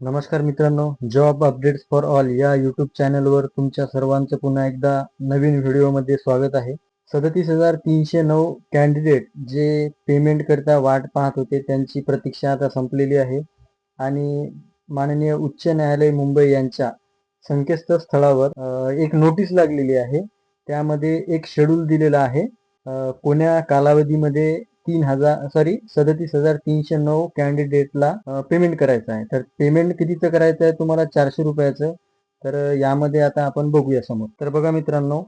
नमस्कार मित्रांनो job updates for all या यूट्यूब चॅनलवर तुमच्या सर्वांचं पुन्हा एकदा नवीन व्हिडिओमध्ये स्वागत आहे. सदतीस हजार तीनशे नऊ कॅन्डिडेट जे पेमेंट करता वाट पाहत होते त्यांची प्रतीक्षा आता संपलेली आहे. आणि माननीय उच्च न्यायालय मुंबई यांच्या संकेतस्थळावर एक नोटीस लागलेली आहे. त्यामध्ये एक शेड्यूल दिलेला आहे. कोण्या कालावधीमध्ये तीन हजार सॉरी सदतीस हजार तीनशे नऊ कॅन्डिडेटला पेमेंट करायचं आहे. तर पेमेंट कितीचं करायचं आहे तुम्हाला? चारशे रुपयाचं. तर यामध्ये आता आपण बघूया समोर. तर बघा मित्रांनो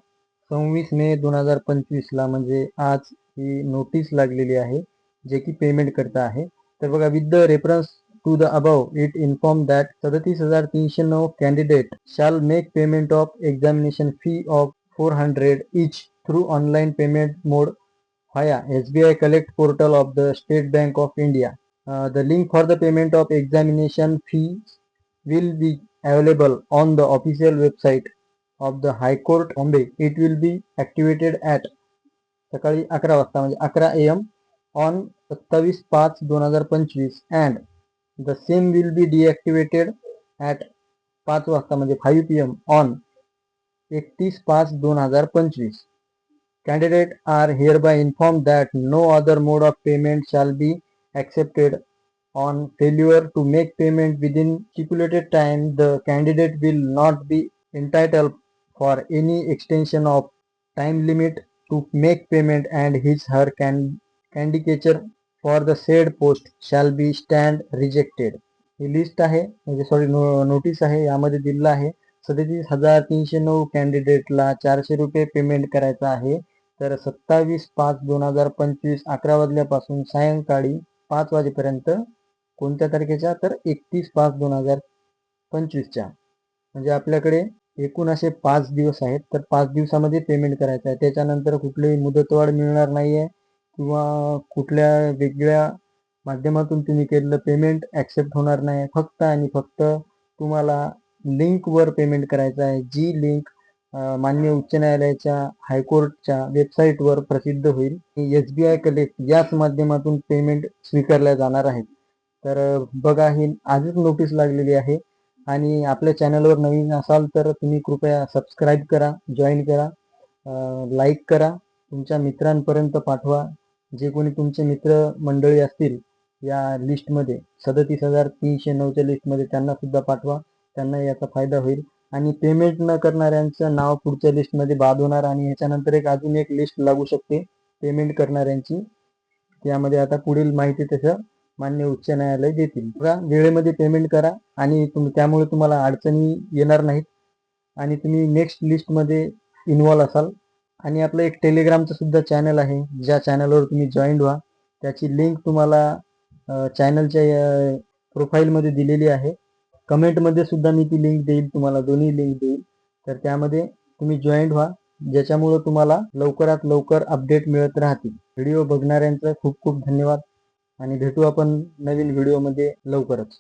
सव्वीस मे दोन हजार पंचवीसला म्हणजे आज ही नोटीस लागलेली आहे जे की पेमेंट करता आहे. तर बघा with the reference to the above it inform that सदतीस हजार तीनशे नऊ candidate shall make payment of examination fee of four hundred each through online payment mode via SBI Collect portal of the State Bank of India. Uh, the link for the payment of examination fees will be available on the official website of the High Court Bombay. It will be activated at सकाळी अकरा वाजता म्हणजे अकरा M on सत्तावीस पाच दोन हजार पंचवीस and the same will be deactivated at पाच वाजता म्हणजे फाईव्ह पी एम ऑन एकतीस पाच दोन हजार पंचवीस Candidate are hereby informed that no other mode of payment shall be accepted. On failure to make payment within stipulated time, the candidate will not be entitled for any extension of time limit to make payment and his her can candidature for the said post shall be stand rejected. ही list आहे म्हणजे sorry notice आहे यामध्ये दिलेलं आहे सदतीस हजार तीनशे नऊ कॅन्डिडेटला चारशे रुपये पेमेंट करायचं आहे तर सत्तावीस पाच दोन हजार पंचवीस अकरा वाजल्यापासून सायंकाळी पाच वाजेपर्यंत कोणत्या तारखेच्या? तर एकतीस पाच दोन हजार पंचवीसच्या. म्हणजे आपल्याकडे एकूण असे पाच दिवस आहेत. तर पाच दिवसामध्ये पेमेंट करायचं आहे. त्याच्यानंतर कुठलीही मुदतवाढ मिळणार नाही आहे किंवा कुठल्या वेगळ्या माध्यमातून तुम्ही केलेलं पेमेंट ॲक्सेप्ट होणार नाही. फक्त आणि फक्त तुम्हाला लिंकवर पेमेंट करायचं आहे. जी लिंक मान्य उच्च न्यायालयाच्या हायकोर्टच्या वेबसाईटवर प्रसिद्ध होईल. एस बी आय कलेक्ट याच माध्यमातून पेमेंट स्वीकारल्या जाणार आहेत. तर बघा ही आजच नोटीस लागलेली आहे. आणि आपल्या चॅनलवर नवीन असाल तर तुम्ही कृपया सबस्क्राईब करा जॉईन करा लाईक करा. तुमच्या मित्रांपर्यंत पाठवा. जे कोणी तुमचे मित्र मंडळी असतील या लिस्टमध्ये सदतीस हजार तीनशे नऊच्या लिस्टमध्ये त्यांना सुद्धा पाठवा. त्यांना याचा फायदा होईल. आणि पेमेंट न करणाऱ्यांचं नाव पुढच्या लिस्टमध्ये बाद होणार आणि ह्याच्यानंतर एक अजून एक लिस्ट लागू शकते पेमेंट करणाऱ्यांची. त्यामध्ये आता पुढील माहिती तसं मान्य उच्च न्यायालय देतील. बघा वेळेमध्ये पेमेंट करा आणि तुम त्यामुळे तुम्हाला अडचणी येणार नाहीत. आणि तुम्ही नेक्स्ट लिस्टमध्ये इन्वॉल्व असाल. आणि आपलं एक टेलिग्रामचं सुद्धा चॅनल आहे. ज्या चॅनलवर तुम्ही जॉईंट व्हा. त्याची लिंक तुम्हाला चॅनलच्या प्रोफाईलमध्ये दिलेली आहे. कमेंटमध्ये सुद्धा मी ती लिंक देईल तुम्हाला दोन्ही लिंक देईल. तर त्यामध्ये तुम्ही जॉईंट व्हा ज्याच्यामुळं तुम्हाला लवकरात लवकर अपडेट मिळत राहतील. व्हिडिओ बघणाऱ्यांचं खूप खूप धन्यवाद. आणि भेटू आपण नवीन व्हिडिओमध्ये लवकरच.